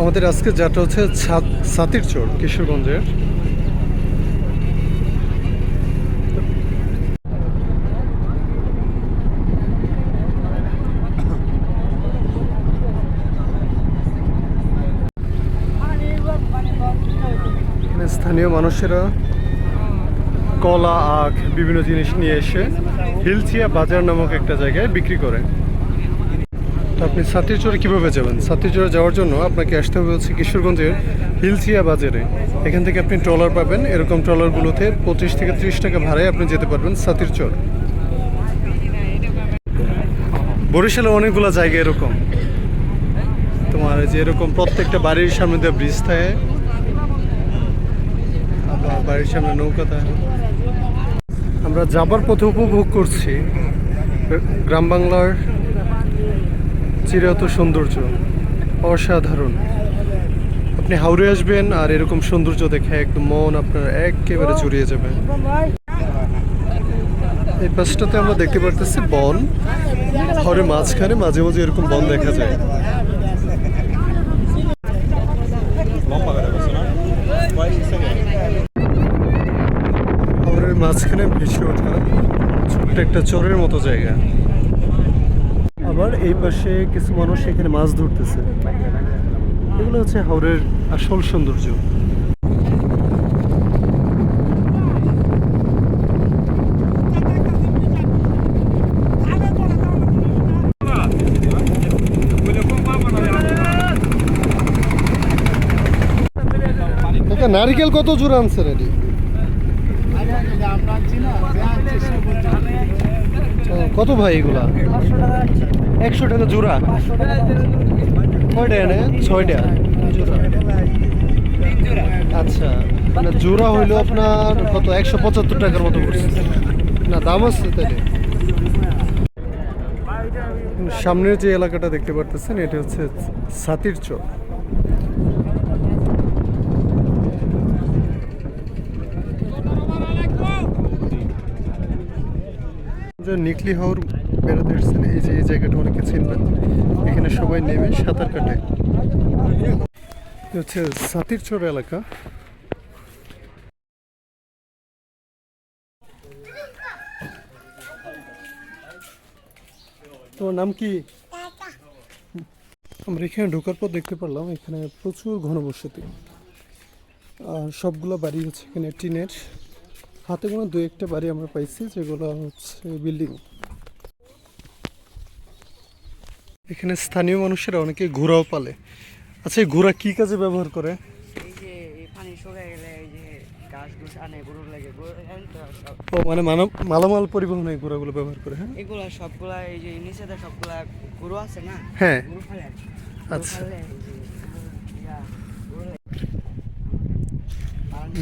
আমাদের আজকে যাত্রা হচ্ছে ছাতির চর, কিশোরগঞ্জের। স্থানীয় মানুষেরা কলা, আখ, বিভিন্ন জিনিস নিয়ে এসে হিলচিয়া বাজার নামক একটা জায়গায় বিক্রি করে। আপনি সাতিরচরে কীভাবে যাবেন? সাতিরচরে যাওয়ার জন্য আপনাকে আসতে হবে হচ্ছে কিশোরগঞ্জের হিলচিয়া বাজারে। এখান থেকে আপনি ট্রলার পাবেন। এরকম ট্রলারগুলোতে পঁচিশ থেকে ত্রিশ টাকা ভাড়ায় আপনি যেতে পারবেন সাতিরচর। বরিশালে অনেকগুলো জায়গা এরকম। তোমার যে এরকম প্রত্যেকটা বাড়ির সামনে দিয়ে ব্রিজ থাকে। আবার বাড়ির সামনে নৌকা থাকে। আমরা যাবার পথে উপভোগ করছি। গ্রাম বাংলার চিরায়ত সৌন্দর্য, অসাধারণ। আপনি হাওড়ে আসবেন আর এরকম সৌন্দর্য দেখে একদম মন আপনার একেবারে জুড়িয়ে যাবে। এই পাশটাতে আমরা দেখতে পারতেছি বন। হাওড়ের মাঝখানে মাঝে মাঝে এরকম বন দেখা যায়। মাঝখানে ভেসে ওঠা ছোট্ট একটা চরের মতো জায়গা। আবার এই পাশে কিছু মানুষ এখানে মাছ ধরতেছে। এগুলো হচ্ছে হাওড়ের আসল সৌন্দর্য। নারিকেল কত জোর আনছে রেডি কত ভাই এগুলা? একশো টাকা জোড়া? কয়টা এনে? ছয়টা? আচ্ছা মানে জোড়া হইল আপনার কত? একশো পঁচাত্তর টাকার মতো পড়ছে। না, দাম আছে তাহলে সামনের যে এলাকাটা দেখতে পারতেছেন, এটা হচ্ছে সাতির চর যে নিকলি হাওর বেড়াতে এসেছেন, এই যে, এই জায়গাটা অনেকে চিনবেন। এখানে সবাই নেমে সাঁতার কাটে। হচ্ছে সাতির চর এলাকা। তোমার নাম কি? আমরা এখানে ঢোকার পর দেখতে পারলাম, এখানে প্রচুর ঘনবসতি। আর সবগুলো বাড়ি হচ্ছে এখানে টিনের। হাতে কোনো দু একটা বাড়ি আমরা পাইছি যেগুলো হচ্ছে বিল্ডিং এখানে স্থানীয় মানুষেরা অনেকে ঘোড়াও পালে। আচ্ছা এই ঘোড়া কি কাজে ব্যবহার করে? ও মানে মানব মালামাল পরিবহনে এই ঘোড়াগুলো ব্যবহার করে হ্যাঁ? এগুলা সবগুলা এই যে নিচেতে সবগুলা গরু আছে না? হ্যাঁ। আচ্ছা।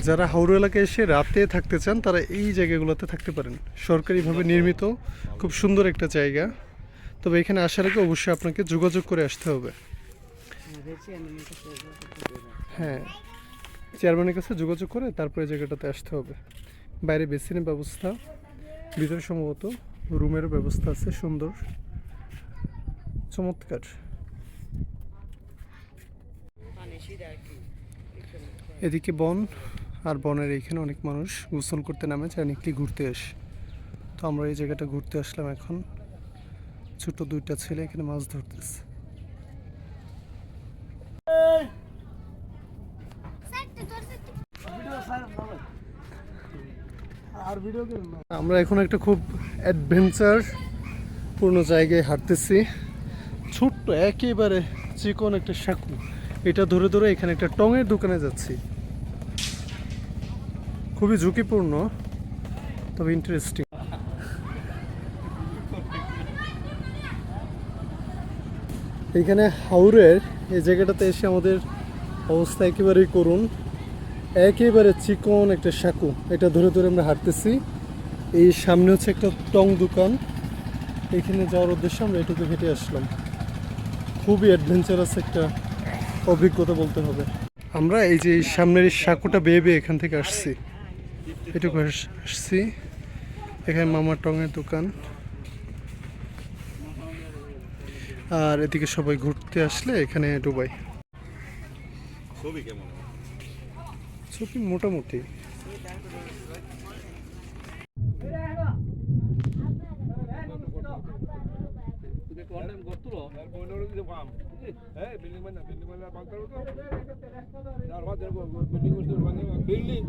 যারা হাওড়া এলাকায় এসে রাতে থাকতে চান, তারা এই জায়গাগুলোতে থাকতে পারেন। সরকারিভাবে নির্মিত, খুব সুন্দর একটা জায়গা। তবে এখানে আসার আগে অবশ্যই আপনাকে যোগাযোগ করে আসতে হবে। হ্যাঁ চেয়ারম্যানের কাছে যোগাযোগ করে তারপরে জায়গাটাতে আসতে হবে। বাইরে বেসিনের ব্যবস্থা, ভিতরে সম্ভবত রুমেরও ব্যবস্থা আছে, সুন্দর, চমৎকার। এদিকে বন আর বনের এইখানে অনেক মানুষ গোসল করতে নামে যা নিকলি ঘুরতে আসে। তো আমরা এই জায়গাটা ঘুরতে আসলাম এখন। ছোট দুইটা ছেলে এখানে মাছ ধরতেছে। আমরা এখন একটা খুব অ্যাডভেঞ্চার পূর্ণ জায়গায় হাঁটতেছি। ছোট্ট একেবারে চিকন একটা সাঁকু। এটা ধরে ধরে এখানে একটা টঙের দোকানে যাচ্ছি। খুবই ঝুঁকিপূর্ণ, তবে ইন্টারেস্টিং এইখানে হাওড়ের এই জায়গাটাতে এসে আমাদের অবস্থা একেবারেই করুন একেবারে চিকন একটা সাঁকু। এটা ধরে ধরে আমরা হাঁটতেছি। এই সামনে হচ্ছে একটা টং দোকান। এখানে যাওয়ার উদ্দেশ্যে আমরা এটুকু হেঁটে আসলাম। খুবই অ্যাডভেঞ্চারাস একটা অভিজ্ঞতা বলতে হবে। আমরা এই যে সামনের এই সাঁকুটা বেয়ে বেয়ে এখান থেকে আসছি। এটুকু আস- আসছি। এখানে মামার টঙের দোকান। আর এদিকে সবাই ঘুরতে আসলে এখানে ডুবাই ছবি কেমন? ছবি মোটামুটি। বিল্ডিং মানে বিল্ডিং মানে বিল্ডিং